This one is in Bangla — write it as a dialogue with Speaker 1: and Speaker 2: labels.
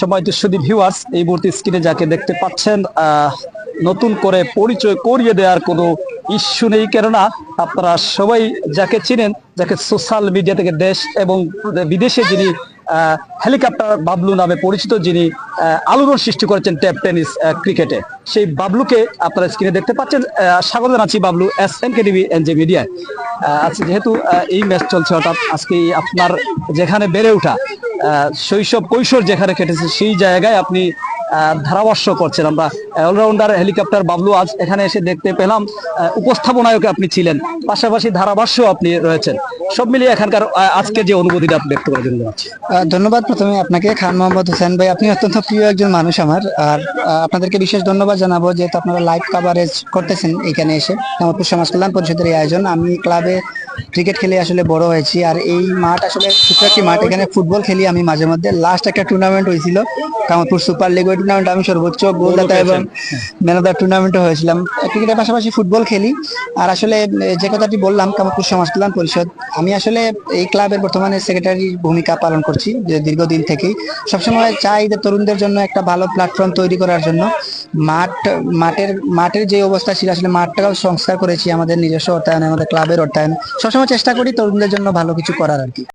Speaker 1: সময় দুঃসদী ভিউয়ার্স এই মুহূর্তে স্ক্রিনে যাকে দেখতে পাচ্ছেন নতুন করে পরিচয় করিয়ে দেওয়ার কোনো ইস্যু নেই। কেননা আপনারা সবাই যাকে চিনেন, যাকে সোশ্যাল মিডিয়া থেকে দেশ এবং বিদেশে যিনি হেলিকপ্টার বাবলু নামে পরিচিত যিনি আলোড়ন সৃষ্টি করেছেন টেপ টেনিস ক্রিকেটে সেই বাবলুকে আপনারা স্ক্রিনে দেখতে পাচ্ছেন। স্বাগত জানাচ্ছি Bablu S N K TV N J মিডিয়ায় আজকে যেহেতু এই ম্যাচ চলছে, অর্থাৎ আজকে আপনার যেখানে বেড়ে ওঠা শৈশব কৈশোর যেখানে কেটেছে, সেই জায়গায় আপনি ধারাভাষ্য করছেন। আমরা অলরাউন্ডার হেলিকপ্টার বাবলু আজ এখানে এসে দেখতে পেলাম উপস্থাপনায়কে আপনি ছিলেন। পাশাপাশি ধারাভাষ্য আপনি রয়েছেন। সব মিলিয়ে এখানকার আজকে যে অনুভূতিটা আপনি ব্যক্ত করার জন্য
Speaker 2: ধন্যবাদ প্রথমে আপনাকে। খান মোহাম্মদ হোসেন ভাই আপনি অত্যন্ত প্রিয় একজন মানুষ আমার। আর আপনাদেরকে বিশেষ ধন্যবাদ জানাব যেহেতু আপনারা লাইভ কাভারেজ করতেছেন এখানে এসে। কামারপুর সমাজ কল্যাণ পরিষদের এই আয়োজন। আমি ক্লাবে ক্রিকেট খেলে আসলে বড় হয়েছি। আর এই মাঠ আসলে ছোট একটি মাঠ। এখানে ফুটবল খেলি আমি মাঝে মধ্যে। লাস্ট একটা টুর্নামেন্ট হয়েছিল। কামারপুর সুপার লিগ ওই টুর্নামেন্ট আমি সর্বোচ্চ গোলদাতা এবং ম্যান অফ দ্য টুর্নামেন্টও হয়েছিলাম। ক্রিকেটের পাশাপাশি ফুটবল খেলি। আর আসলে যে কথাটি বললাম কামারপুর সমাজ কল্যাণ পরিষদ আমি আসলে এই ক্লাবের বর্তমানে সেক্রেটারি ভূমিকা পালন করছি, যে দীর্ঘদিন থেকেই। সবসময় চাই যে তরুণদের জন্য একটা ভালো প্ল্যাটফর্ম তৈরি করার জন্য। মাঠ, মাঠের মাঠের যে অবস্থা ছিল, আসলে মাঠটাও সংস্কার করেছি আমাদের নিজস্ব অর্থায়নে, আমাদের ক্লাবের অর্থায়নে। সবসময় চেষ্টা করি তরুণদের জন্য ভালো কিছু করার আর কি।